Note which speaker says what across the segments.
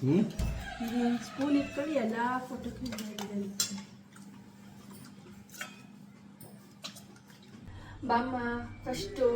Speaker 1: Spoon ಇಟ್ಕೊಂಡು ಎಲ್ಲ photo click ಮಾಡಿದೆ ಬಾಮ್ಮ ಫಸ್ಟು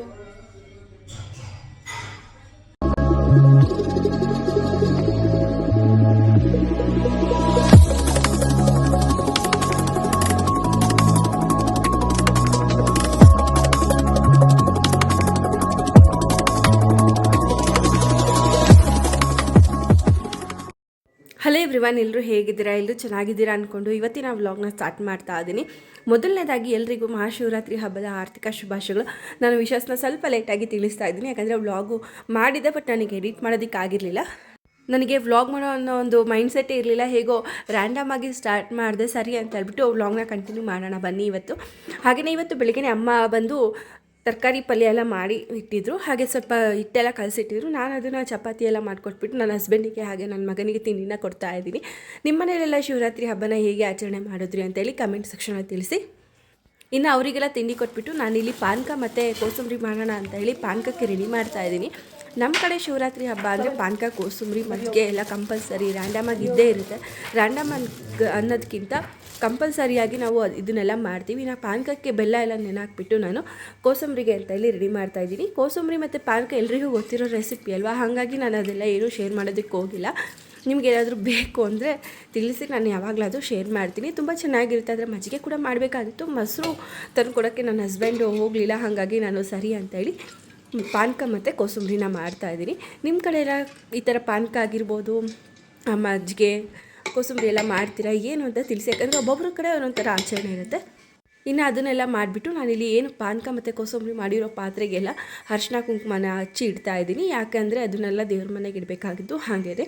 Speaker 1: ಎವ್ರಿವನ್ ಎಲ್ಲರೂ ಹೇಗಿದ್ದೀರಾ? ಎಲ್ಲರೂ ಚೆನ್ನಾಗಿದ್ದೀರಾ ಅಂದ್ಕೊಂಡು ಇವತ್ತಿನ ವ್ಲಾಗ್ನ ಸ್ಟಾರ್ಟ್ ಮಾಡ್ತಾ ಇದ್ದೀನಿ ಮೊದಲನೇದಾಗಿ ಎಲ್ರಿಗೂ ಮಹಾಶಿವರಾತ್ರಿ ಹಬ್ಬದ ಆರ್ಥಿಕ ಶುಭಾಶಯಗಳು. ನಾನು ವಿಶ್ವಾಸನ ಸ್ವಲ್ಪ ಲೇಟಾಗಿ ತಿಳಿಸ್ತಾ ಇದ್ದೀನಿ ಯಾಕಂದರೆ ವ್ಲಾಗು ಮಾಡಿದೆ ಬಟ್ ನನಗೆ ಎಡಿಟ್ ಮಾಡೋದಕ್ಕಾಗಿರಲಿಲ್ಲ ನನಗೆ ವ್ಲಾಗ್ ಮಾಡೋ ಅನ್ನೋ ಒಂದು ಮೈಂಡ್ಸೆಟ್ಟೇ ಇರಲಿಲ್ಲ. ಹೇಗೋ ರ್ಯಾಂಡಮ್ ಆಗಿ ಸ್ಟಾರ್ಟ್ ಮಾಡಿದೆ ಸರಿ ಅಂತ ಹೇಳ್ಬಿಟ್ಟು ವ್ಲಾಗ್ನ ಕಂಟಿನ್ಯೂ ಮಾಡೋಣ ಬನ್ನಿ ಇವತ್ತು. ಹಾಗೆಯೇ ಇವತ್ತು ಬೆಳಿಗ್ಗೆ ಅಮ್ಮ ಬಂದು ತರಕಾರಿ ಪಲ್ಯ ಎಲ್ಲ ಮಾಡಿ ಇಟ್ಟಿದ್ರು. ಹಾಗೆ ಸ್ವಲ್ಪ ಹಿಟ್ಟೆಲ್ಲ ಕಲಸಿಟ್ಟಿದ್ರು. ನಾನು ಅದನ್ನು ಚಪಾತಿ ಎಲ್ಲ ಮಾಡಿಕೊಟ್ಬಿಟ್ಟು ನನ್ನ ಹಸ್ಬೆಂಡಿಗೆ ಹಾಗೆ ನನ್ನ ಮಗನಿಗೆ ತಿಂಡಿನ ಕೊಡ್ತಾ ಇದ್ದೀನಿ. ನಿಮ್ಮ ಶಿವರಾತ್ರಿ ಹಬ್ಬನ ಹೇಗೆ ಆಚರಣೆ ಮಾಡಿದ್ರಿ ಅಂತೇಳಿ ಕಮೆಂಟ್ ಸೆಕ್ಷನಲ್ಲಿ ತಿಳಿಸಿ. ಇನ್ನು ಅವರಿಗೆಲ್ಲ ತಿಂಡಿ ಕೊಟ್ಬಿಟ್ಟು ನಾನಿಲ್ಲಿ ಪಾನಕ ಮತ್ತು ಕೋಸಂಬರಿ ಮಾಡೋಣ ಅಂತ ಹೇಳಿ ಪಾನಕಕ್ಕೆ ರೆಡಿ ಮಾಡ್ತಾ ಇದ್ದೀನಿ. ನಮ್ಮ ಕಡೆ ಶಿವರಾತ್ರಿ ಹಬ್ಬ ಅಂದರೆ ಪಾನಕ, ಕೋಸಂಬರಿ, ಮಜ್ಜಿಗೆ ಎಲ್ಲ ಕಂಪಲ್ಸರಿ ರ್ಯಾಂಡಮಾಗಿ ಇದ್ದೇ ಇರುತ್ತೆ. ರ್ಯಾಂಡಮ್ ಅನ್ನೋದಕ್ಕಿಂತ ಕಂಪಲ್ಸರಿಯಾಗಿ ನಾವು ಇದನ್ನೆಲ್ಲ ಮಾಡ್ತೀವಿ. ನಾ ಪಾನಕಕ್ಕೆ ಬೆಲ್ಲ ಎಲ್ಲ ನೆನಾಕ್ಬಿಟ್ಟು ನಾನು ಕೋಸಂಬರಿಗೆ ಅಂತ ಹೇಳಿ ರೆಡಿ ಮಾಡ್ತಾ ಇದ್ದೀನಿ. ಕೋಸಂಬರಿ ಮತ್ತು ಪಾನಕ ಎಲ್ರಿಗೂ ಗೊತ್ತಿರೋ ರೆಸಿಪಿ ಅಲ್ವಾ? ಹಾಗಾಗಿ ನಾನು ಅದೆಲ್ಲ ಏನೂ ಶೇರ್ ಮಾಡೋದಕ್ಕೆ ಹೋಗಿಲ್ಲ. ನಿಮ್ಗೆ ಏನಾದರೂ ಬೇಕು ಅಂದರೆ ತಿಳಿಸಿ, ನಾನು ಯಾವಾಗಲಾದರೂ ಶೇರ್ ಮಾಡ್ತೀನಿ. ತುಂಬ ಚೆನ್ನಾಗಿರುತ್ತೆ. ಅದರ ಮಜ್ಜಿಗೆ ಕೂಡ ಮಾಡಬೇಕಾಗಿತ್ತು. ಮೊಸರು ತಂದುಕೊಡೋಕ್ಕೆ ನನ್ನ ಹಸ್ಬೆಂಡು ಹೋಗಲಿಲ್ಲ. ಹಾಗಾಗಿ ನಾನು ಸರಿ ಅಂತೇಳಿ ಪಾನಕ ಮತ್ತು ಕೋಸಂಬರಿನ ಮಾಡ್ತಾ ಇದ್ದೀನಿ. ನಿಮ್ಮ ಕಡೆ ಎಲ್ಲ ಈ ಥರ ಪಾನಕ ಆಗಿರ್ಬೋದು ಮಜ್ಜಿಗೆ ಕೋಸಂಬರಿ ಎಲ್ಲ ಮಾಡ್ತೀರಾ, ಏನು ಅಂತ ತಿಳಿಸಿ. ಯಾಕಂದರೆ ಒಬ್ಬೊಬ್ಬರ ಕಡೆ ಒಂದೊಂಥರ ಆಚರಣೆ ಇರುತ್ತೆ. ಇನ್ನು ಅದನ್ನೆಲ್ಲ ಮಾಡಿಬಿಟ್ಟು ನಾನಿಲ್ಲಿ ಏನು ಪಾನಕ ಮತ್ತು ಕೋಸಂಬರಿ ಮಾಡಿರೋ ಪಾತ್ರೆಗೆಲ್ಲ ಅರ್ಶಿನ ಕುಂಕುಮನ ಹಚ್ಚಿ ಇಡ್ತಾ ಇದ್ದೀನಿ. ಯಾಕಂದರೆ ಅದನ್ನೆಲ್ಲ ದೇವ್ರ ಮನೆಗೆ ಇಡಬೇಕಾಗಿದ್ದು ಹಾಗೆ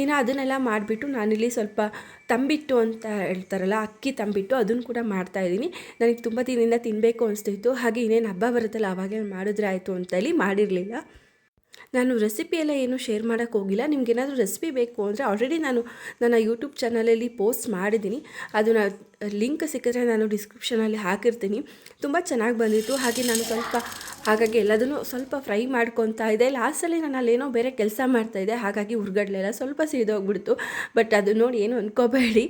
Speaker 1: ಇನ್ನು ಅದನ್ನೆಲ್ಲ ಮಾಡಿಬಿಟ್ಟು ನಾನಿಲ್ಲಿ ಸ್ವಲ್ಪ ತಂಬಿಟ್ಟು ಅಂತ ಹೇಳ್ತಾರಲ್ಲ, ಅಕ್ಕಿ ತಂಬಿಟ್ಟು ಅದನ್ನು ಕೂಡ ಮಾಡ್ತಾ ಇದ್ದೀನಿ. ನನಗೆ ತುಂಬ ದಿನದಿಂದ ತಿನ್ನಬೇಕು ಅನಿಸ್ತಿತ್ತು. ಹಾಗೆ ಇನ್ನೇನು ಹಬ್ಬ ಬರುತ್ತಲ್ಲ ಅವಾಗೇ ಮಾಡಿದ್ರೆ ಆಯಿತು ಅಂತೇಳಿ ಮಾಡಿರಲಿಲ್ಲ. ನಾನು ರೆಸಿಪಿ ಏನು ಶೇರ್ ಮಾಡೋಕ್ಕೆ ಹೋಗಿಲ್ಲ. ನಿಮ್ಗೆ ಏನಾದರೂ ರೆಸಿಪಿ ಬೇಕು ಅಂದರೆ ಆಲ್ರೆಡಿ ನಾನು ನನ್ನ ಯೂಟ್ಯೂಬ್ ಚಾನಲಲ್ಲಿ ಪೋಸ್ಟ್ ಮಾಡಿದ್ದೀನಿ. ಅದನ್ನ ಲಿಂಕ್ ಸಿಕ್ಕಿದ್ರೆ ನಾನು ಡಿಸ್ಕ್ರಿಪ್ಷನಲ್ಲಿ ಹಾಕಿರ್ತೀನಿ. ತುಂಬ ಚೆನ್ನಾಗಿ ಬಂದಿತ್ತು. ಹಾಗೆ ನಾನು ಸ್ವಲ್ಪ ಹಾಗಾಗಿ ಎಲ್ಲದನ್ನು ಸ್ವಲ್ಪ ಫ್ರೈ ಮಾಡ್ಕೊತಾ ಇದ್ದೆ. ಲಾಸ್ಟಲ್ಲಿ ನಾನು ಅಲ್ಲೇನೋ ಬೇರೆ ಕೆಲಸ ಮಾಡ್ತಾಯಿದ್ದೆ ಹಾಗಾಗಿ ಹುರ್ಗಡ್ಲೆಲ್ಲ ಸ್ವಲ್ಪ ಸಿಡಿದೋಗ್ಬಿಡ್ತು. ಬಟ್ ಅದು ನೋಡಿ ಏನು ಅಂದ್ಕೋಬೇಡಿ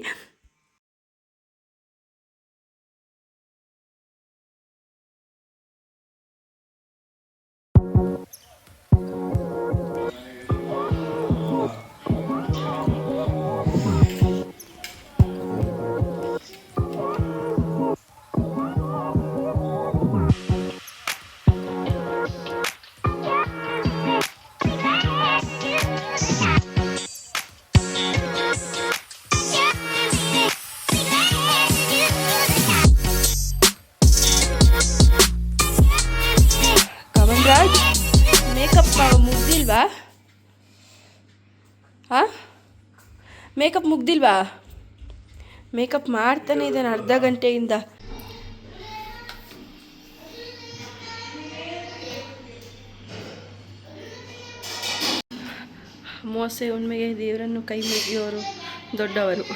Speaker 1: ಮೇಕಪ್ ಮುಗ್ದಿಲ್ವಾ? ಮೇಕಪ್ ಮಾಡ್ತಾನೆ ಇದ್ದಾನೆ ಅರ್ಧ ಗಂಟೆಯಿಂದ. ಮೋಸೆ ಉಣ್ಮೆಗೆ ದೇವರನ್ನು ಕೈ ಮುಗಿಯೋರು ದೊಡ್ಡವರು.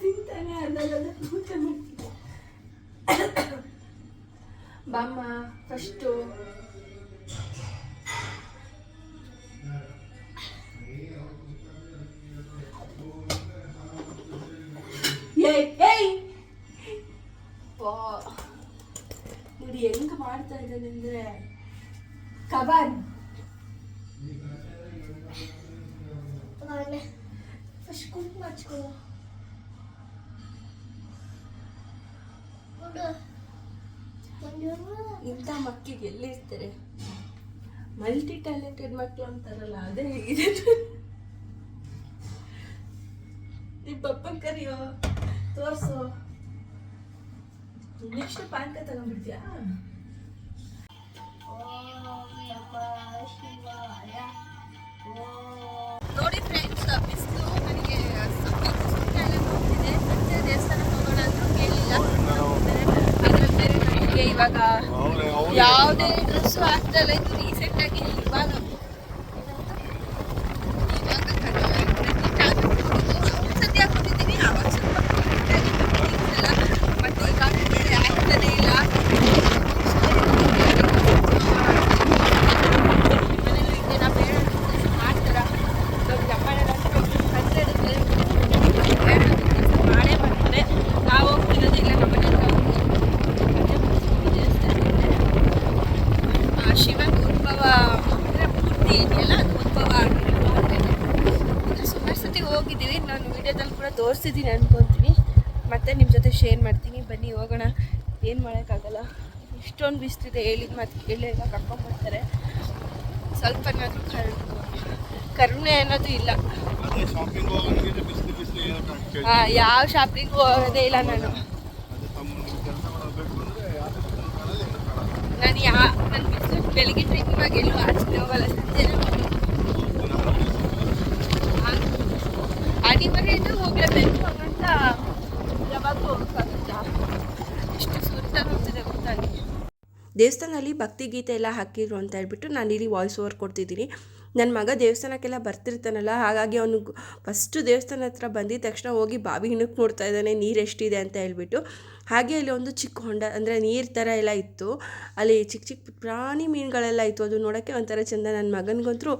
Speaker 1: ತಿಂತಾನೆ ಬಾಮ್ಮ ಫಸ್ಟು. ನೋಡಿ ಹೆಂಗ್ ಮಾಡ್ತಾ ಇದ್ದಾನೆ ಅಂದ್ರೆ ಕಬಾಬ್ ಫಸ್ಟ್ ಕುಕ್ ಮಾಡ್ಕೋ ಇಂಥ ಮಕ್ಕಳಿಗೆ ಎಲ್ಲಿರ್ತಾರೆ? ಮಲ್ಟಿ ಟ್ಯಾಲೆಂಟೆಡ್ ಮಕ್ಕಳು ಅಂತಾರಲ್ಲ, ಅದೇ ಇದೆ ನಿಮ್ಮ ಕರಿಯೋ, ತೋರಿಸೋ. ನೆಕ್ಸ್ಟ್ ಪಾಯಿಂಟ್ ತಗೊಂಡ್ಬಿಡ್ತೀಯಾ? ಯಾವುದೇ ಡ್ರೆಸ್ಸು ಆಗ್ತಲ್ಲ ಇದು ರೀಸೆಂಟ್ ಆಗಿ ಇವಾಗ ಇವಾಗ ಸದ್ಯ ಹಾಕೊಂಡಿದ್ದೀನಿ ಆವಾಗ ಸ್ವಲ್ಪ ಬಟ್ ಈಗ ಆಗ್ತಾನೆ ಇಲ್ಲ ವಿಡಿಯೋದಲ್ಲಿ ಕೂಡ ತೋರಿಸಿದ್ದೀನಿ ಅನ್ಕೊತೀನಿ ಮತ್ತೆ ನಿಮ್ಮ ಜೊತೆ ಶೇರ್ ಮಾಡ್ತೀನಿ. ಬನ್ನಿ ಹೋಗೋಣ. ಏನು ಮಾಡೋಕ್ಕಾಗಲ್ಲ. ಇಷ್ಟೊಂದು ಬಿಸ್ತಿದೆ ಹೇಳಿದ ಮತ್ತು ಕೇಳಿಲ್ಲ ಕರ್ಕೊಂಬರ್ತಾರೆ. ಕರ್ಕೊಂಡ್ಬರ್ತಾರೆ ಸ್ವಲ್ಪನಾದ್ರೂ ಕರು ಕರುಣೆ ಅನ್ನೋದು ಇಲ್ಲ. ಯಾವ ಶಾಪಿಂಗ್ ಹೋಗೋದೇ ಇಲ್ಲ ನಾನು. ನಾನು ಯಾ ನನ್ನ ಬಿಸಿಲು ಬೆಳಿಗ್ಗೆ ಟ್ರಿಪ್ ಆಗಿ ಎಲ್ಲೂ ಆಚೆ ಹೋಗಲ್ಲ. ಹೋಗಲೇಬೇಕು ಅನಿವಾರ್ಯ ಹೋಗ್ಲೇಬೇಕು ಹಂಗಂತ ಯಾವಾಗೂ ಹೋಗೋಕ್ಕಾಗುತ್ತಾ ಎಷ್ಟು ಸುರಿತಾ ಹೋಗ್ತಿದೆ ಗೊತ್ತಾ ಅಲ್ಲಿ ದೇವಸ್ಥಾನದಲ್ಲಿ ಭಕ್ತಿ ಗೀತೆ ಎಲ್ಲ ಹಾಕಿದ್ರು ಅಂತ ಹೇಳ್ಬಿಟ್ಟು ನಾನು ಇಲ್ಲಿ ವಾಯ್ಸ್ ಓವರ್ ಕೊಡ್ತಿದ್ದೀನಿ. ನನ್ನ ಮಗ ದೇವಸ್ಥಾನಕ್ಕೆಲ್ಲ ಬರ್ತಿರ್ತಾನಲ್ಲ, ಹಾಗಾಗಿ ಅವನು ಫಸ್ಟು ದೇವಸ್ಥಾನ ಹತ್ರ ಬಂದಿದ ತಕ್ಷಣ ಹೋಗಿ ಬಾವಿ ಹಿಣಕ್ಕೆ ನೋಡ್ತಾ ಇದ್ದಾನೆ, ನೀರು ಎಷ್ಟಿದೆ ಅಂತ ಹೇಳ್ಬಿಟ್ಟು. ಹಾಗೆ ಅಲ್ಲಿ ಒಂದು ಚಿಕ್ಕ ಹೊಂಡ, ಅಂದರೆ ನೀರು ಥರ ಎಲ್ಲ ಇತ್ತು. ಅಲ್ಲಿ ಚಿಕ್ಕ ಚಿಕ್ಕ ಪ್ರಾಣಿ ಮೀನುಗಳೆಲ್ಲ ಇತ್ತು, ಅದು ನೋಡೋಕ್ಕೆ ಒಂಥರ ಚೆಂದ. ನನ್ನ ಮಗನಿಗಂತೂ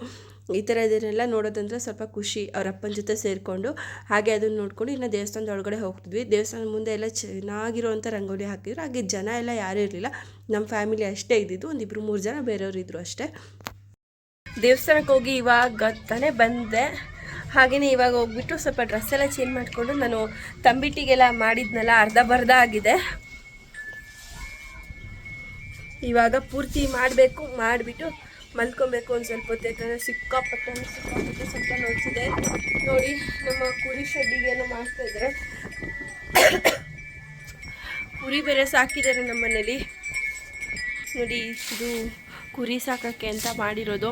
Speaker 1: ಈ ಥರ ಇದನ್ನೆಲ್ಲ ನೋಡೋದಂದ್ರೆ ಸ್ವಲ್ಪ ಖುಷಿ ಅವ್ರ ಅಪ್ಪನ ಜೊತೆ ಸೇರಿಕೊಂಡು. ಹಾಗೆ ಅದನ್ನು ನೋಡ್ಕೊಂಡು ಇನ್ನು ದೇವಸ್ಥಾನದ ಒಳಗಡೆ ಹೋಗ್ತಿದ್ವಿ. ದೇವಸ್ಥಾನದ ಮುಂದೆ ಎಲ್ಲ ಚೆನ್ನಾಗಿರುವಂಥ ರಂಗೋಲಿ ಹಾಕಿದ್ರು. ಹಾಗೆ ಜನ ಎಲ್ಲ ಯಾರೂ ಇರಲಿಲ್ಲ. ನಮ್ಮ ಫ್ಯಾಮಿಲಿ ಅಷ್ಟೇ ಇದ್ದಿದ್ದು. ಒಂದಿಬ್ರು ಮೂರು ಜನ ಬೇರೆಯವರು ಇದ್ದರು ಅಷ್ಟೇ. ದೇವಸ್ಥಾನಕ್ಕೆ ಹೋಗಿ ಇವಾಗ ತಾನೇ ಬಂದೆ. ಹಾಗೆಯೇ ಇವಾಗ ಹೋಗ್ಬಿಟ್ಟು ಸ್ವಲ್ಪ ಡ್ರೆಸ್ ಎಲ್ಲ ಚೇಂಜ್ ಮಾಡಿಕೊಂಡು ನಾನು ತಂಬಿಟ್ಟಿಗೆಲ್ಲ ಮಾಡಿದ್ನಲ್ಲ, ಅರ್ಧ ಬರ್ಧ ಆಗಿದೆ. ಇವಾಗ ಪೂರ್ತಿ ಮಾಡಬೇಕು, ಮಾಡಿಬಿಟ್ಟು ಮಲ್ಕೊಬೇಕು ಒಂದು ಸ್ವಲ್ಪ ಹೊತ್ತು, ಯಾಕಂದರೆ ಸಿಕ್ಕಾಪಟ್ಟೆ ಸಿಕ್ಕಾಪಟ್ಟೆ ಸ್ವಲ್ಪ ನೋಡ್ತಿದೆ ನೋಡಿ, ನಮ್ಮ ಕುರಿ ಶೆಡ್ಡಿಗೆಲ್ಲ ಮಾಡ್ತಾ ಇದ್ದಾರೆ. ಕುರಿ ಬೇರೆ ಸಾಕಿದ್ದಾರೆ ನಮ್ಮ ಮನೇಲಿ. ನೋಡಿ, ಇದು ಕುರಿ ಸಾಕೋಕ್ಕೆ ಅಂತ ಮಾಡಿರೋದು.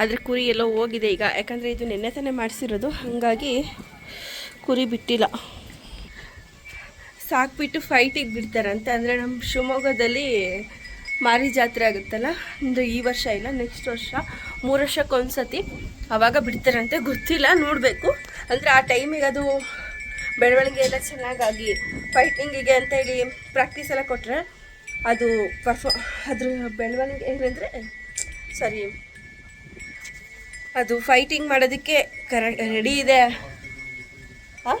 Speaker 1: ಆದರೆ ಕುರಿ ಎಲ್ಲೋ ಹೋಗಿದೆ ಈಗ. ಯಾಕಂದರೆ ಇದು ನೆನ್ನೆ ತಾನೇ ಮಾಡಿಸಿರೋದು. ಹಾಗಾಗಿ ಕುರಿ ಬಿಟ್ಟಿಲ್ಲ. ಸಾಕ್ಬಿಟ್ಟು ಫೈಟಿಗೆ ಬಿಡ್ತಾರಂತೆ. ಅಂದರೆ ನಮ್ಮ ಶಿವಮೊಗ್ಗದಲ್ಲಿ ಮಾರಿ ಜಾತ್ರೆ ಆಗುತ್ತಲ್ಲ? ಒಂದು ಈ ವರ್ಷ ಇಲ್ಲ ನೆಕ್ಸ್ಟ್ ವರ್ಷ. ಮೂರು ವರ್ಷಕ್ಕೆ ಒಂದ್ಸತಿ. ಆವಾಗ ಬಿಡ್ತಾರಂತೆ, ಗೊತ್ತಿಲ್ಲ, ನೋಡಬೇಕು. ಅಂದರೆ ಆ ಟೈಮಿಗೆ ಅದು ಬೆಳವಣಿಗೆ ಎಲ್ಲ ಚೆನ್ನಾಗಾಗಿ ಫೈಟಿಂಗಿಗೆ ಅಂತ ಹೇಳಿ ಪ್ರಾಕ್ಟೀಸ್ ಎಲ್ಲ ಕೊಟ್ಟರೆ ಅದು ಪರ್ಫಾ ಅದ್ರ ಬೆಳವಣಿಗೆ ಏನಂದರೆ ಸರಿ ಅದು ಫೈಟಿಂಗ್ ಮಾಡೋದಕ್ಕೆ ಕರೆ ರೆಡಿ ಇದೆ. ಆ?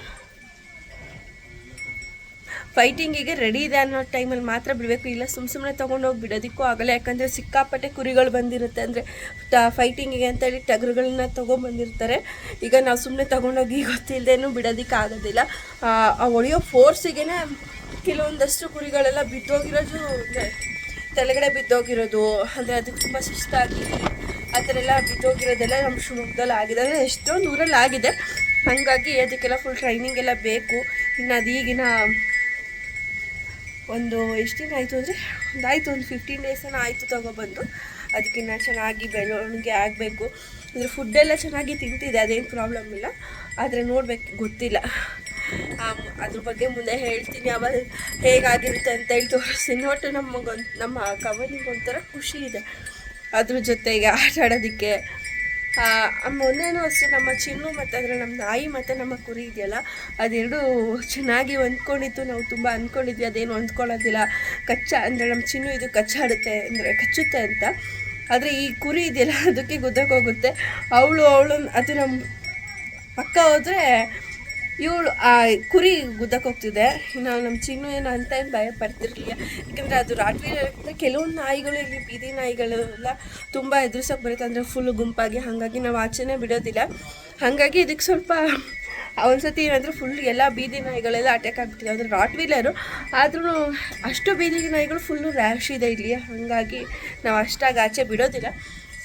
Speaker 1: ಫೈಟಿಂಗಿಗೆ ರೆಡಿ ಇದೆ ಅನ್ನೋ ಟೈಮಲ್ಲಿ ಮಾತ್ರ ಬಿಡಬೇಕು. ಇಲ್ಲ ಸುಮ್ಮ ಸುಮ್ಮನೆ ತೊಗೊಂಡೋಗಿ ಬಿಡೋದಕ್ಕೂ ಆಗಲ್ಲ. ಯಾಕಂದರೆ ಸಿಕ್ಕಾಪಟ್ಟೆ ಕುರಿಗಳು ಬಂದಿರುತ್ತೆ. ಅಂದರೆ, ಟ ಫೈಟಿಂಗಿಗೆ ಅಂತೇಳಿ ಟಗರುಗಳನ್ನ ತೊಗೊಂಬಂದಿರ್ತಾರೆ ಈಗ ನಾವು ಸುಮ್ಮನೆ ತೊಗೊಂಡೋಗಿ ಗೊತ್ತಿಲ್ಲದೇನು ಬಿಡೋದಕ್ಕೆ ಆಗೋದಿಲ್ಲ. ಆ ಹೊಡೆಯೋ ಫೋರ್ಸಿಗೆ ಕೆಲವೊಂದಷ್ಟು ಕುರಿಗಳೆಲ್ಲ ಬಿದ್ದೋಗಿರೋದು ತಲೆಗಡೆ ಬಿದ್ದೋಗಿರೋದು. ಅಂದರೆ ಅದಕ್ಕೆ ತುಂಬ ಸುಸ್ತಾಗಿ ಆ ಥರ ಎಲ್ಲ ಬಿದ್ದೋಗಿರೋದೆಲ್ಲ ನಮ್ಮ ಶಿವಮೊಗ್ಗದಲ್ಲಿ ಆಗಿದೆ. ಅಂದರೆ ಎಷ್ಟೊಂದು ಊರಲ್ಲಿ ಆಗಿದೆ. ಹಾಗಾಗಿ ಅದಕ್ಕೆಲ್ಲ ಫುಲ್ ಟ್ರೈನಿಂಗ್ ಎಲ್ಲ ಬೇಕು. ಇನ್ನು ಅದೀಗಿನ ಒಂದು ಎಷ್ಟು ದಿನ ಆಯಿತು ಅಂದರೆ ಒಂದಾಯಿತು, ಒಂದು ಫಿಫ್ಟೀನ್ ಡೇಸನ ಆಯಿತು ತೊಗೊಬಂದು. ಅದಕ್ಕಿನ್ನ ಚೆನ್ನಾಗಿ ಬೆಳವಣಿಗೆ ಆಗಬೇಕು. ಅಂದರೆ ಫುಡ್ಡೆಲ್ಲ ಚೆನ್ನಾಗಿ ತಿಂತಿದೆ, ಅದೇನು ಪ್ರಾಬ್ಲಮ್ ಇಲ್ಲ. ಆದರೆ ನೋಡಬೇಕು, ಗೊತ್ತಿಲ್ಲ. ಅದ್ರ ಬಗ್ಗೆ ಮುಂದೆ ಹೇಳ್ತೀನಿ. ಅವಾಗ ಹೇಗಾಗಿರುತ್ತೆ ಅಂತ ಹೇಳಿ ತೋರಿಸ್ತೀನಿ. ಒಟ್ಟು ನಮಗೊಂದು, ನಮ್ಮ ಕವನಿಗೆ ಒಂಥರ ಖುಷಿ ಇದೆ. ಅದ್ರ ಜೊತೆಗೆ ಆಟ ಆಡೋದಕ್ಕೆ ಮೊನ್ನೆನೂ ಅಷ್ಟೇ ನಮ್ಮ ಚಿನ್ನು ಮತ್ತು ಅದರ ನಮ್ಮ ನಾಯಿ ಮತ್ತು ನಮ್ಮ ಕುರಿ ಇದೆಯಲ್ಲ, ಅದೆರಡು ಚೆನ್ನಾಗಿ ಹೊಂದ್ಕೊಂಡಿತ್ತು. ನಾವು ತುಂಬ ಅಂದ್ಕೊಂಡಿದ್ವಿ, ಅದೇನು ಹೊಂದ್ಕೊಳ್ಳೋದಿಲ್ಲ. ಕಚ್ಚ ಅಂದರೆ ನಮ್ಮ ಚಿನ್ನು ಇದು ಕಚ್ಚಾಡುತ್ತೆ ಅಂದರೆ ಕಚ್ಚುತ್ತೆ ಅಂತ. ಆದರೆ ಈ ಕುರಿ ಇದೆಯಲ್ಲ, ಅದಕ್ಕೆ ಗುದ್ದಕ್ಕೆ ಹೋಗುತ್ತೆ. ಅವಳು ಅವಳು ಅದು ನಮ್ಮ ಪಕ್ಕ ಹೋದರೆ ಇವಳು, ಆ, ಕುರಿ ಗುದ್ದಕ್ಕೆ ಹೋಗ್ತಿದೆ. ಇನ್ನು ನಮ್ಮ ಚಿನ್ನು ಏನು ಅಂತ ಏನು ಭಯ ಪಡ್ತಿರ್ಲಿಲ್ಲ. ಯಾಕಂದರೆ ಅದು ರಾತ್ರಿ ಕೆಲವೊಂದು ನಾಯಿಗಳು, ಇಲ್ಲಿ ಬೀದಿ ನಾಯಿಗಳೆಲ್ಲ ತುಂಬ ಎದುರಿಸೋಕೆ ಬರುತ್ತೆ. ಅಂದರೆ ಫುಲ್ ಗುಂಪಾಗಿ. ಹಾಗಾಗಿ ನಾವು ಆಚೆನೇ ಬಿಡೋದಿಲ್ಲ. ಹಾಗಾಗಿ ಇದಕ್ಕೆ ಸ್ವಲ್ಪ ಒಂದ್ಸತಿ ಏನಂದ್ರೆ ಫುಲ್ ಎಲ್ಲ ಬೀದಿ ನಾಯಿಗಳೆಲ್ಲ ಅಟ್ಯಾಕ್ ಆಗ್ಬಿಟ್ಟಿದೆ. ಅಂದರೆ ರಾಟ್ ವೀಲರು ಆದ್ರೂ ಅಷ್ಟು ಬೀದಿ ನಾಯಿಗಳು ಫುಲ್ಲು ರ್ಯಾಶ್ ಇದೆ ಇಲ್ಲಿ. ಹಾಗಾಗಿ ನಾವು ಅಷ್ಟಾಗಿ ಆಚೆ ಬಿಡೋದಿಲ್ಲ.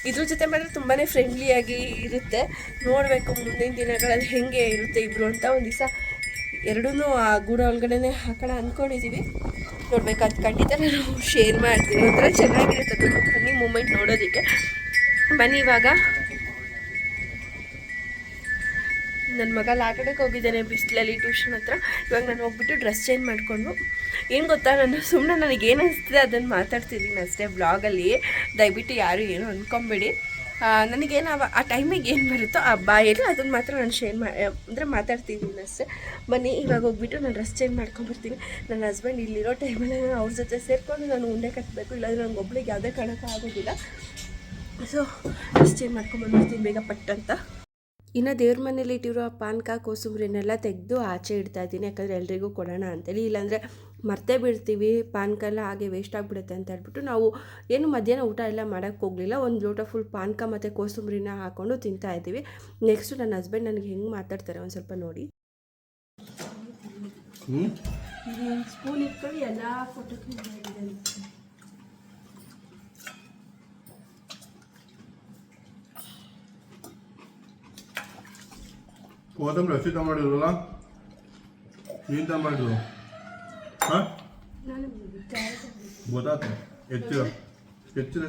Speaker 1: ಇದ್ರ ಜೊತೆ ಮಾತ್ರ ತುಂಬಾ ಫ್ರೆಂಡ್ಲಿಯಾಗಿ ಇರುತ್ತೆ. ನೋಡಬೇಕು ಮುಂದಿನ ದಿನಗಳಲ್ಲಿ ಹೆಂಗೆ ಇರುತ್ತೆ ಇಬ್ಬರು ಅಂತ ಒಂದು ದಿವಸ ಎರಡೂ ಆ ಗೂಡ ಒಳಗಡೆ ಹಾಕೋಣ ಅಂದ್ಕೊಂಡಿದ್ದೀವಿ ನೋಡ್ಬೇಕು ಅದು ಖಂಡಿತ ನಾನು ಶೇರ್ ಮಾಡ್ತೀನಿ. ಒಂಥರ ಚೆನ್ನಾಗಿರುತ್ತೆ ಅದು. ಫನ್ನಿ ಮೂಮೆಂಟ್ ನೋಡೋದಕ್ಕೆ. ಬನ್ನಿ ಇವಾಗ. ನನ್ನ ಮಗ ಲಾಟಡಕ್ಕೆ ಹೋಗಿದ್ದಾನೆ ಬಿಸಿಲಲ್ಲಿ ಟ್ಯೂಷನ್ ಹತ್ರ. ಇವಾಗ ನಾನು ಹೋಗ್ಬಿಟ್ಟು ಡ್ರೆಸ್ ಚೇಂಜ್ ಮಾಡಿಕೊಂಡು, ಏನು ಗೊತ್ತಾ ನಾನು ಸುಮ್ಮನೆ ನನಗೆ ಏನು ಅನಿಸ್ತಿದೆ ಅದನ್ನು ಮಾತಾಡ್ತಿದ್ದೀನಿ ಅಷ್ಟೇ ಬ್ಲಾಗಲ್ಲಿ ದಯವಿಟ್ಟು ಯಾರು ಏನು ಅಂದ್ಕೊಂಬೇಡಿ ನನಗೇನು ಅವ ಆ ಟೈಮಿಗೆ ಏನು ಬರುತ್ತೋ ಆ ಬಾಯಲ್ಲಿ ಅದನ್ನು ಮಾತ್ರ ನಾನು ಶೇರ್ ಮಾ ಅಂದರೆ ಮಾತಾಡ್ತಿದ್ದೀನಿ ಅಷ್ಟೇ. ಬನ್ನಿ, ಇವಾಗ ಹೋಗ್ಬಿಟ್ಟು ನಾನು ಡ್ರೆಸ್ ಚೇಂಜ್ ಮಾಡ್ಕೊಂಬರ್ತೀನಿ ನನ್ನ ಹಸ್ಬೆಂಡ್ ಇಲ್ಲಿರೋ ಟೈಮಲ್ಲಿ ನಾನು ಅವ್ರ ಜೊತೆ ಸೇರಿಕೊಂಡು ನಾನು ಉಂಡೆ ಕಟ್ಟಬೇಕು ಇಲ್ಲಾಂದರೆ ನಂಗೆ ಒಬ್ಳಿಗೆ ಯಾವುದೇ ಕಾರಣಕ್ಕೂ ಆಗೋದಿಲ್ಲ. ಸೊ ಡ್ರೆಸ್ ಚೇಂಜ್ ಮಾಡ್ಕೊಂಬಂದ್ಬಿಡ್ತೀನಿ ಬೇಗ ಪಟ್ಟಂತ ಇನ್ನು ದೇವ್ರ ಮನೇಲಿ ಇಟ್ಟಿರೋ ಪಾನಕ ಕೋಸಂಬರಿನೆಲ್ಲ ತೆಗೆದು ಆಚೆ ಇಡ್ತಾ ಇದ್ದೀನಿ. ಯಾಕಂದರೆ ಎಲ್ರಿಗೂ ಕೊಡೋಣ ಅಂತೇಳಿ. ಇಲ್ಲಾಂದರೆ ಮರ್ತೇ ಬಿಡ್ತೀವಿ. ಪಾನಕ ಎಲ್ಲ ಹಾಗೆ ವೇಸ್ಟ್ ಆಗಿಬಿಡುತ್ತೆ ಅಂತ ಹೇಳ್ಬಿಟ್ಟು ನಾವು ಏನು ಮಧ್ಯಾಹ್ನ ಊಟ ಎಲ್ಲ ಮಾಡೋಕ್ಕೆ ಹೋಗಲಿಲ್ಲ. ಒಂದು ಲೋಟ ಫುಲ್ ಪಾನಕ ಮತ್ತು ಕೋಸಂಬರಿನ ಹಾಕ್ಕೊಂಡು ತಿಂತಾ ಇದ್ದೀವಿ. ನೆಕ್ಸ್ಟು ನನ್ನ ಹಸ್ಬೆಂಡ್ ನನಗೆ ಹೆಂಗೆ ಮಾತಾಡ್ತಾರೆ ಒಂದು ಸ್ವಲ್ಪ ನೋಡಿ. ಸ್ಪೂನ್ ಇಟ್ಕೊಂಡು ಎಲ್ಲ
Speaker 2: ಕೋತಂಬರಿ ಹಸಿ ಮಾಡಿದ್ರಲ್ಲ? ನೀನು ತಗೊಂಡಿದ್ರು ಹಾಂ? ಗೊತ್ತಾಯ್ತು ಹೆಚ್ಚು ಹೆಚ್ಚಿನ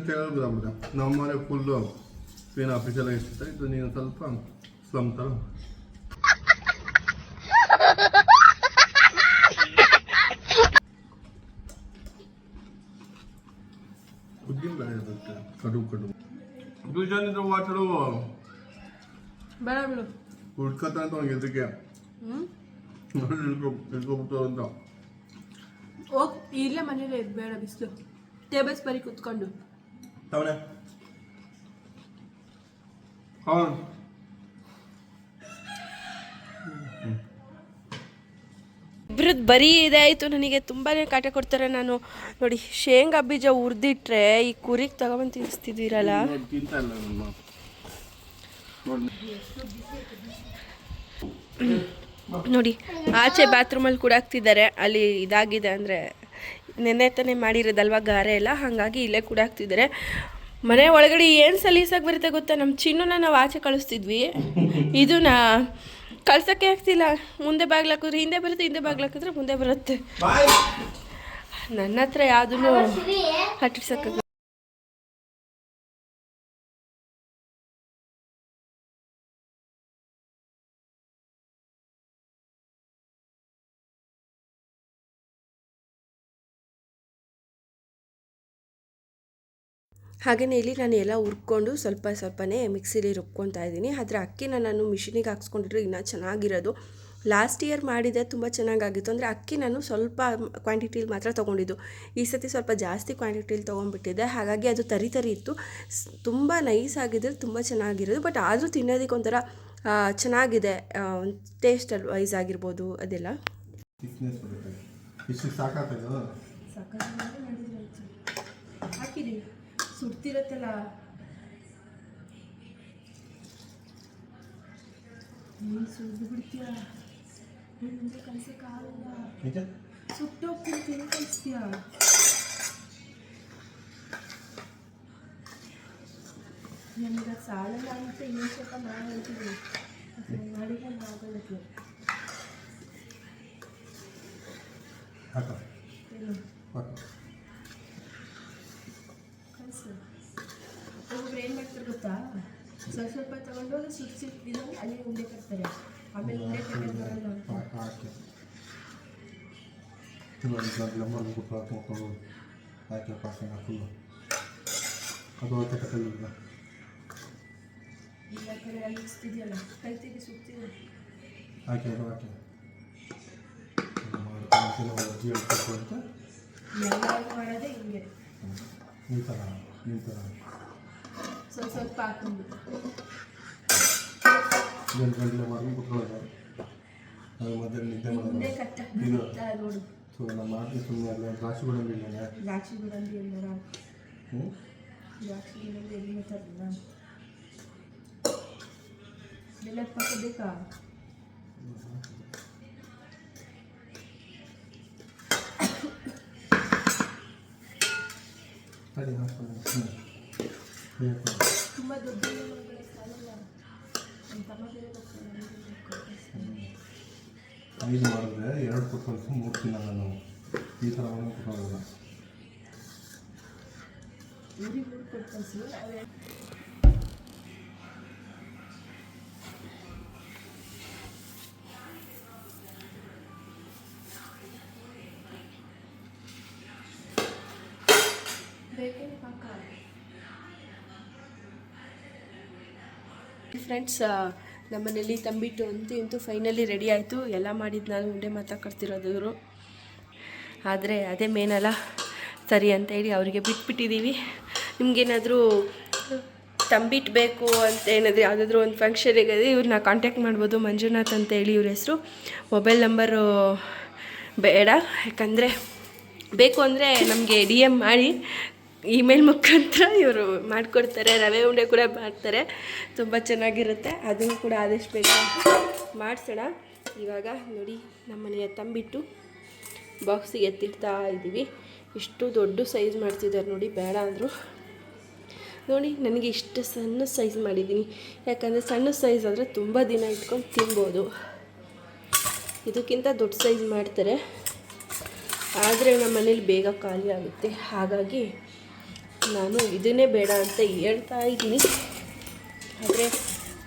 Speaker 2: ನಮ್ಮ ಮನೆ ಫುಲ್ಲು ಏನು ಆಫೀಸೆಲ್ಲ ಇಷ್ಟ ಇದು ನೀನು ಸ್ವಲ್ಪ ಸ್ಲಮ್ ಥರ ಉದ್ದಿನ ಬೇಳೆ ಕಡು ಕಡು. ಟ್ಯೂಷನ್ ಇದ್ರೆ ವಾಟರು
Speaker 1: ಬೇಡ ಬಿಡು.
Speaker 2: ಹುಡ್ಕತ್ತ ಅಂತ ಅವ್ನಿಗೆ ಎದಕ್ಕೆ
Speaker 1: ಹ್ಞೂ
Speaker 2: ಇಳ್ಕೊ ಇಳ್ಕೊಬಿಟ್ಟು ಅಂತ
Speaker 1: ಹೋಗ್ ಇಲ್ಲೇ ಮನೇಲಿ ಬೇಡ ಬಿಸಿಲು ಟೇಬಲ್ಸ್ ಬರೀ ಕುತ್ಕೊಂಡು
Speaker 2: ಆಯ್ತು ಹಾಂ
Speaker 1: ಇಬ್ಬರದ್ದು ಬರೀ ಇದಾಯಿತು. ನನಗೆ ತುಂಬಾ ಕಾಟ ಕೊಡ್ತಾರೆ. ನಾನು ನೋಡಿ ಶೇಂಗಾ ಬೀಜ ಉರ್ದಿಟ್ರೆ ಈ ಕುರಿಗೆ ತಗೊಂಬಂದು ತಿನ್ನಿಸ್ತಿದ್ದೀರಲ್ಲ
Speaker 2: ನೋಡಿ
Speaker 1: ನೋಡಿ ಆಚೆ ಬಾತ್ರೂಮಲ್ಲಿ ಕೂಡ ಹಾಕ್ತಿದ್ದಾರೆ. ಅಲ್ಲಿ ಇದಾಗಿದೆ ಅಂದರೆ ನೆನ್ನೆ ತಾನೇ ಮಾಡಿರೋದಲ್ವ ಗಾರೆ ಎಲ್ಲ ಹಾಗಾಗಿ ಇಲ್ಲೇ ಕೂಡ ಹಾಕ್ತಿದ್ದಾರೆ. ಮನೆ ಒಳಗಡೆ ಏನು ಸಲೀಸಾಗಿ ಬರುತ್ತೆ ಗೊತ್ತಾ? ನಮ್ಮ ಚಿನ್ನನ ನಾವು ಆಚೆ ಕಳಿಸ್ತಿದ್ವಿ. ಇದನ್ನ ಕಳ್ಸೋಕ್ಕೆ ಆಗ್ತಿಲ್ಲ. ಮುಂದೆ ಬಾಗ್ಲಾಕಿದ್ರೆ ಹಿಂದೆ ಬರುತ್ತೆ ಹಿಂದೆ ಬಾಗ್ಲಾಕಿದ್ರೆ ಮುಂದೆ ಬರುತ್ತೆ. ನನ್ನ ಹತ್ರ ಯಾವುದೂ ಹಟ್ಟಿಸಕ್ಕೆ ಹಾಗೆಯೇ ಇಲ್ಲಿ ನಾನು ಎಲ್ಲ ಹುರ್ಕೊಂಡು ಸ್ವಲ್ಪ ಸ್ವಲ್ಪನೇ ಮಿಕ್ಸಿಲಿ ರುಬ್ಕೊತಾ ಇದ್ದೀನಿ. ಆದರೆ ಅಕ್ಕಿನ ನಾನು ಮಿಷಿನಿಗೆ ಹಾಕ್ಸ್ಕೊಂಡಿದ್ರೆ ಇನ್ನೂ ಚೆನ್ನಾಗಿರೋದು. ಲಾಸ್ಟ್ ಇಯರ್ ಮಾಡಿದೆ ತುಂಬ ಚೆನ್ನಾಗಾಗಿತ್ತು. ಅಂದರೆ ಅಕ್ಕಿ ನಾನು ಸ್ವಲ್ಪ ಕ್ವಾಂಟಿಟಿಲಿ ಮಾತ್ರ ತೊಗೊಂಡಿದ್ದು. ಈ ಸತಿ ಸ್ವಲ್ಪ ಜಾಸ್ತಿ ಕ್ವಾಂಟಿಟಿಲಿ ತೊಗೊಂಡ್ಬಿಟ್ಟಿದ್ದೆ. ಹಾಗಾಗಿ ಅದು ತರಿ ತರಿ ಇತ್ತು. ಸ್- ತುಂಬ ನೈಸ್ ಆಗಿದ್ರೆ ತುಂಬ ಚೆನ್ನಾಗಿರೋದು. ಬಟ್ ಆದರೂ ತಿನ್ನೋದಕ್ಕೆ ಒಂಥರ ಚೆನ್ನಾಗಿದೆ. ಟೇಸ್ಟ್ ವೈಸ್ ಆಗಿರ್ಬೋದು ಅದೆಲ್ಲ.
Speaker 2: ಥಿಕ್ನೆಸ್
Speaker 1: ಸುಡ್ತಿರತ್ತಲ್ಲ. ನೀನು ಸುಡ್ದು ಬಿಡ್ತೀಯ? ಮುಂದೆ ಕಳ್ಸೋಕ್ಕಾಗಲ್ಲ
Speaker 2: ನಿಜ
Speaker 1: ಸುಟ್ಟೋಗ್ತೀನಿ ತಿಂದು ಕಳಿಸ್ತೀಯ? ನನಗೆ ಸಾಲಲ್ಲ ಅಂತ ಇನ್ನೊಂದು ಸ್ವಲ್ಪ ನಾನು ಹೇಳ್ತೀನಿ. ಮಾಡಿದ್ರೆ ಆಗೋದಕ್ಕೆ
Speaker 2: ಹಾಕ.
Speaker 1: ಏನು?
Speaker 2: ಹಾಕ.
Speaker 1: ಸುಟ್ಟು ಸುಟ್ಟಿದ್ದು ಅಲ್ಲಿ ಉಂಡೆ ಕಟ್ತಾರೆ ಆಮೇಲೆ ಉಂಡೆ ಕಟ್ಟೋದು ಬರಲ್ಲ ಅಂತ
Speaker 2: ಹಾಕಿ ಪಾಸಂಗ ಫುಲ್ಲು ಅದು ಹಾಕಿ ಕಟ್ಟಲಿಲ್ಲ
Speaker 1: ಇಲ್ಲ ಕಡೆ ಅಲ್ಲಿ ಸುತ್ತಿದೆಯಲ್ಲ ಕೈ ತೆಗಿ ಸುತ್ತಿದೆ
Speaker 2: ಹಾಕಿ ಅದು ಹಾಕಿ ಮಾಡ್ಕೊಂಡು ಅಜ್ಜಿ ಹೇಳ್ಬೇಕು ಅಂತ
Speaker 1: ಎಲ್ಲರೂ ಮಾಡೋದೇ ಹಿಂಗೆ
Speaker 2: ಈ ಥರ
Speaker 1: ಸ್ವಲ್ಪ ಸ್ವಲ್ಪ ಹಾಕೊಂಡು
Speaker 2: ಗಂಟು ಗಂಟಲೆ ಮಾಡಿ ಕುತ್ಕೊಳ್ಳೋದು ಅದು ಮಧ್ಯಾಹ್ನ ನಿದ್ದೆ
Speaker 1: ಉಂಡೆ
Speaker 2: ಮಾಡೋದು
Speaker 1: ಕಟ್ಟಕ್ಕೆ
Speaker 2: ಇದು
Speaker 1: ಬರುತ್ತಾ ನೋಡು
Speaker 2: ಸೊ ನಮ್ಮ ಮಾತಿ ಸುಮ್ಮನೆ ಅಲ್ಲ ದ್ರಾಕ್ಷಿ ಗೋಡಂಬಿ ಇಲ್ಲ
Speaker 1: ದ್ರಾಕ್ಷಿ ಗೋಡಂಬಿ ಎಲ್ಲರ
Speaker 2: ಹ್ಞೂ
Speaker 1: ದ್ರಾಕ್ಷಿ ಗೋಡಂಬಿ ಎಲ್ಲಿ ತರಲ್ಲ ಬೆಲ್ಲದ ಪಾಕ ಬೇಕಾ
Speaker 2: ಸರಿ ಹಾಕ್ಕೊಳ್ಳಿ ಹ್ಞೂ
Speaker 1: ತುಂಬ ದೊಡ್ಡ
Speaker 2: ಐದು ಮಾಡಿದ್ರೆ ಎರಡು ಕುತ್ಕೊಳ್ಸಿ ಮೂರು ತಿನ್ನಲ್ಲ ನಾವು. ಈ ಥರ
Speaker 1: ಕೊಟ್ಟು ಅವೇ ಫ್ರೆಂಡ್ಸ್ ನಮ್ಮನೇಲಿ ತಂಬಿಟ್ಟು ಅಂತೂ ಇಂತೂ ಫೈನಲಿ ರೆಡಿ ಆಯಿತು. ಎಲ್ಲ ಮಾಡಿದ್ದು ನಾನು ಉಂಡೆ ಮಾತಾಡ್ತಿರೋದು ಇವರು. ಆದರೆ ಅದೇ ಮೇನಲ್ಲ ಸರಿ ಅಂತ ಹೇಳಿ ಅವರಿಗೆ ಬಿಟ್ಬಿಟ್ಟಿದ್ದೀವಿ ನಿಮಗೇನಾದರೂ ತಂಬಿಟ್ಟು ಬೇಕು ಅಂತ ಏನಾದರೂ ಯಾವುದಾದ್ರೂ ಒಂದು ಫಂಕ್ಷನಿಗೆ ಇವ್ರನ್ನ ಕಾಂಟ್ಯಾಕ್ಟ್ ಮಾಡ್ಬೋದು, ಮಂಜುನಾಥ್ ಅಂತ ಹೇಳಿ ಇವ್ರ ಹೆಸರು. ಮೊಬೈಲ್ ನಂಬರು ಬೇಡ, ಯಾಕಂದರೆ ಬೇಕು ಅಂದರೆ ನಮಗೆ ಡಿ ಎಂ ಮಾಡಿ ಇಮೇಲ್ ಮುಖಾಂತರ ಇವರು ಮಾಡಿಕೊಡ್ತಾರೆ, ರವೆ ಉಂಡೆ ಕೂಡ ಮಾಡ್ತಾರೆ. ತುಂಬ ಚೆನ್ನಾಗಿರುತ್ತೆ. ಅದನ್ನು ಕೂಡ ಆದಷ್ಟು ಬೇಗ ಮಾಡಿಸೋಣ. ಇವಾಗ ನೋಡಿ ನಮ್ಮನೆಯ ತಂಬಿಟ್ಟು ಬಾಕ್ಸಿಗೆ ಎತ್ತಿಡ್ತಾ ಇದ್ದೀವಿ. ಇಷ್ಟು ದೊಡ್ಡ ಸೈಜ್ ಮಾಡ್ತಿದ್ದಾರೆ ನೋಡಿ, ಬೇಡ ಅಂದರು. ನೋಡಿ, ನನಗೆ ಇಷ್ಟು ಸಣ್ಣ ಸೈಜ್ ಮಾಡಿದ್ದೀನಿ. ಯಾಕಂದರೆ ಸಣ್ಣ ಸೈಜ್ ಆದರೆ ತುಂಬ ದಿನ ಇಟ್ಕೊಂಡು ತಿನ್ಬೋದು. ಇದಕ್ಕಿಂತ ದೊಡ್ಡ ಸೈಜ್ ಮಾಡ್ತಾರೆ. ಆದರೆ ನಮ್ಮ ಮನೇಲಿ ಬೇಗ ಖಾಲಿ ಆಗುತ್ತೆ. ಹಾಗಾಗಿ ನಾನು ಇದನ್ನೇ ಬೇಡ ಅಂತ ಹೇಳ್ತಾ ಇದ್ದೀನಿ. ಆದರೆ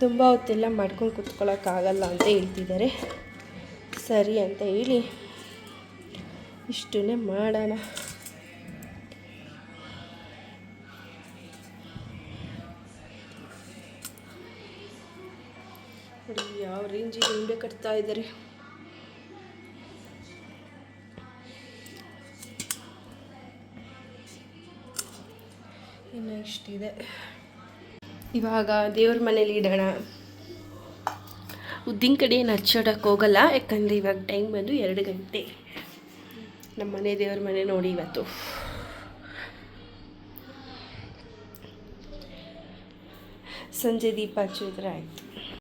Speaker 1: ತುಂಬ ಹೊತ್ತೆಲ್ಲ ಮಾಡ್ಕೊಂಡು ಕುತ್ಕೊಳ್ಳೋಕ್ಕಾಗಲ್ಲ ಅಂತ ಹೇಳ್ತಿದ್ದಾರೆ. ಸರಿ ಅಂತ ಹೇಳಿ ಇಷ್ಟನ್ನೇ ಮಾಡೋಣ. ಯಾವ ರೇಂಜಿಗೆ ಉಂಡೆ ಕಟ್ತಾ ಇದ್ದಾರೆ. ಇಷ್ಟಿದೆ. ಇವಾಗ ದೇವ್ರ ಮನೇಲಿ ಇಡೋಣ. ಉದ್ದಿನ ಕಡೆ ಏನು ಹಚ್ಚಿಡೋಕೆ ಹೋಗಲ್ಲ, ಯಾಕಂದರೆ ಇವಾಗ ಟೈಮ್ ಬಂದು ಎರಡು ಗಂಟೆ. ನಮ್ಮ ಮನೆ ದೇವ್ರ ಮನೆ ನೋಡಿ ಇವತ್ತು. ಸಂಜೆ ದೀಪ ಹಚ್ಚಿದ್ರೆ ಆಯಿತು.